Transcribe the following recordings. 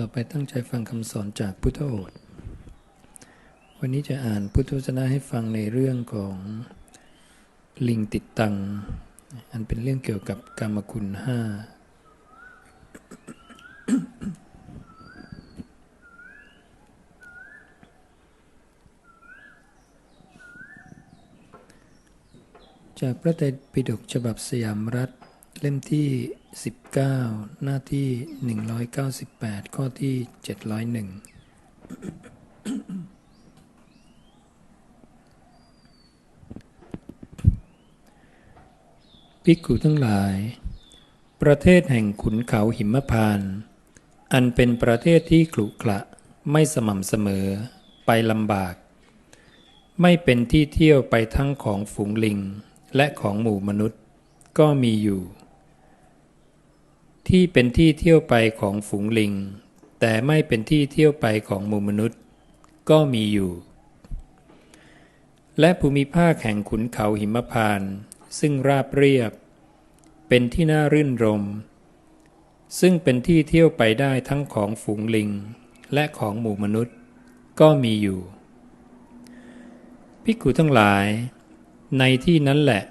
ต่อไปตั้งใจฟังคำสอนจากพุทธโอษฐ์ วันนี้จะอ่านพุทธวจนะให้ฟังในเรื่องของลิงติดตัง อันเป็นเรื่องเกี่ยวกับกรรมคุณห้า จากพระไตรปิฎกฉบับสยามรัฐ เล่มที่ 19 หน้าที่ 198 ข้อที่ 701 ภิกขุทั้งหลาย ประเทศแห่งขุนเขาหิมพานต์อันเป็นประเทศที่ขรุขระไม่สม่ำเสมอ ไปลำบาก ไม่เป็นที่เที่ยวไปทั้งของฝูงลิง และของหมู่มนุษย์ก็มีอยู่ ที่เป็นที่เที่ยวไปของฝูงลิง แต่ไม่เป็นที่เที่ยวไปของหมู่มนุษย์ ก็มีอยู่ และภูมิภาคแห่งขุนเขาหิมพาน ซึ่งราบเรียบ เป็นที่น่ารื่นรม ซึ่งเป็นที่เที่ยวไปได้ทั้งของฝูงลิง และของหมู่มนุษย์ ก็มีอยู่ภิกุทั้งหลาย ในที่นั้นแหละ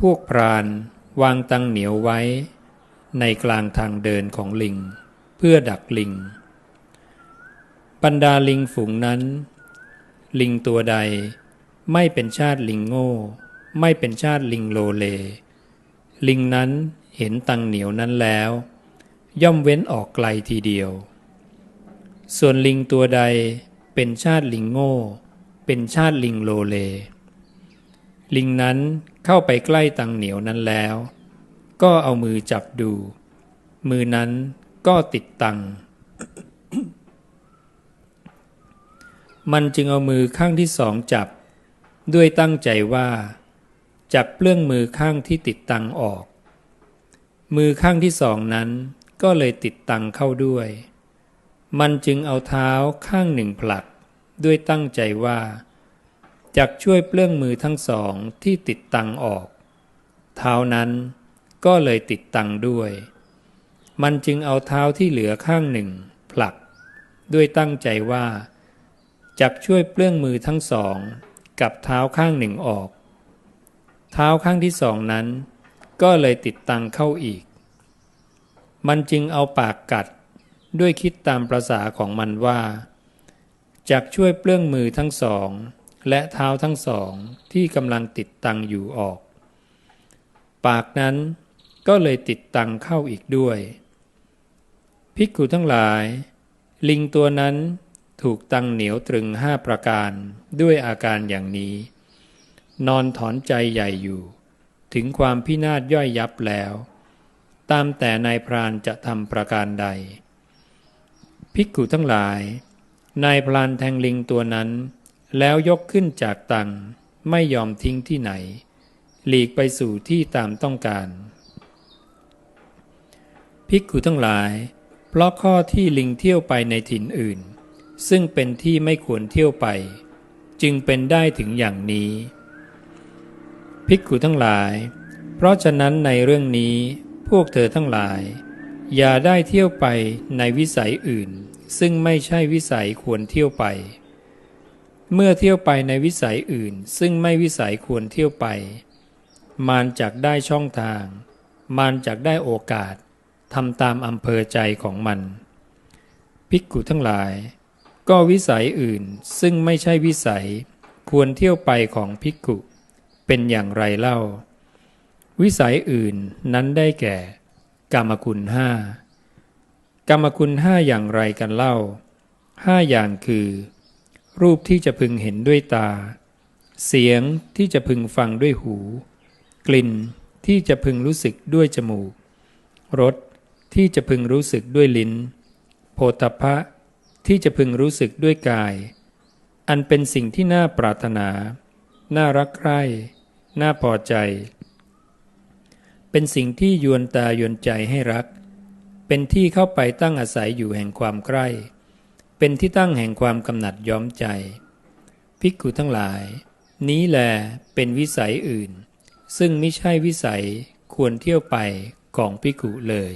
พวกพรานวางตังเหนียวไว้ ในกลางทางเดินของลิง เพื่อดักลิง บรรดาลิงฝูงนั้น ลิงตัวใดไม่เป็นชาติลิงโง่ ไม่เป็นชาติลิงโลเล ลิงนั้นเห็นตังเหนียวนั้นแล้ว ย่อมเว้นออกไกลทีเดียว ส่วนลิงตัวใดเป็นชาติลิงโง่ เป็นชาติลิงโลเล ลิงนั้นเข้าไปใกล้ตังเหนียวนั้นแล้ว ก็เอามือจับดู มือนั้นก็ติดตัง มันจึงเอามือข้างที่สองจับ ด้วยตั้งใจว่า จับเปลื้องมือข้างที่ติดตังออก มือข้างที่สองนั้นก็เลยติดตังเข้าด้วย มันจึงเอาเท้าข้างหนึ่งผลัก ด้วยตั้งใจว่าจักช่วยเปลื้องมือทั้งสองที่ติดตังออก เท้านั้น ก็เลยติดตังด้วย มันจึงเอาเท้าที่เหลือข้างหนึ่ง ผลัก ด้วยตั้งใจว่าจักช่วยเปลื้องมือทั้งสอง กับเท้าข้างหนึ่งออก เท้าข้างที่สองนั้น ก็เลยติดตังเข้าอีก มันจึงเอาปากกัดด้วยคิดตามประษาของมันว่าจักช่วยเปลื้องมือทั้งสอง และเท้าทั้งสองที่กำลังติดตังอยู่ออก ปากนั้น ก็เลยติดตังเข้าอีกด้วย ภิกขุทั้งหลาย ลิงตัวนั้นถูกตังเหนียวตรึงห้าประการด้วยอาการอย่างนี้ นอนถอนใจใหญ่อยู่ ถึงความพินาศย่อยยับแล้ว ตามแต่นายพรานจะทำประการใด ภิกขุทั้งหลาย นายพรานแทงลิงตัวนั้น แล้วยกขึ้นจากตังไม่ยอมทิ้งที่ไหน หลีกไปสู่ที่ตามต้องการ ภิกขุทั้งหลาย เพราะข้อที่ลิงเที่ยวไปในถิ่นอื่น ซึ่งเป็นที่ไม่ควรเที่ยวไป จึงเป็นได้ถึงอย่างนี้ ภิกขุทั้งหลาย เพราะฉะนั้นในเรื่องนี้พวกเธอทั้งหลาย อย่าได้เที่ยวไปในวิสัยอื่น ซึ่งไม่ใช่วิสัยควรเที่ยวไป เมื่อเที่ยวไปในวิสัยอื่น ซึ่งไม่วิสัยควรเที่ยวไป มานจากได้ช่องทาง มานจากได้โอกาส ทำตามอำเภอใจของมัน ภิกขุทั้งหลาย ก็วิสัยอื่นซึ่งไม่ใช่วิสัย ควรเที่ยวไปของภิกขุ เป็นอย่างไรเล่า วิสัยอื่นนั้นได้แก่ กรรมคุณห้ากรรมคุณห้าอย่างไรกันเล่าห้าอย่างคือ รูปที่จะพึงเห็นด้วยตา เสียงที่จะพึงฟังด้วยหู กลิ่นที่จะพึงรู้สึกด้วยจมูก รส ที่จะพึงรู้สึกด้วยลิ้น โพธพะ ที่จะพึงรู้สึกด้วยกาย อันเป็นสิ่งที่น่าปรารถนา น่ารักใคร่ น่าพอใจ เป็นสิ่งที่ยวนตายวนใจให้รัก เป็นที่เข้าไปตั้งอาศัยอยู่แห่งความใกล้ เป็นที่ตั้งแห่งความกำหนัดย้อมใจ ภิกขุทั้งหลาย นี้แลเป็นวิสัยอื่น ซึ่งไม่ใช่วิสัยควรเที่ยวไปของภิกขุเลย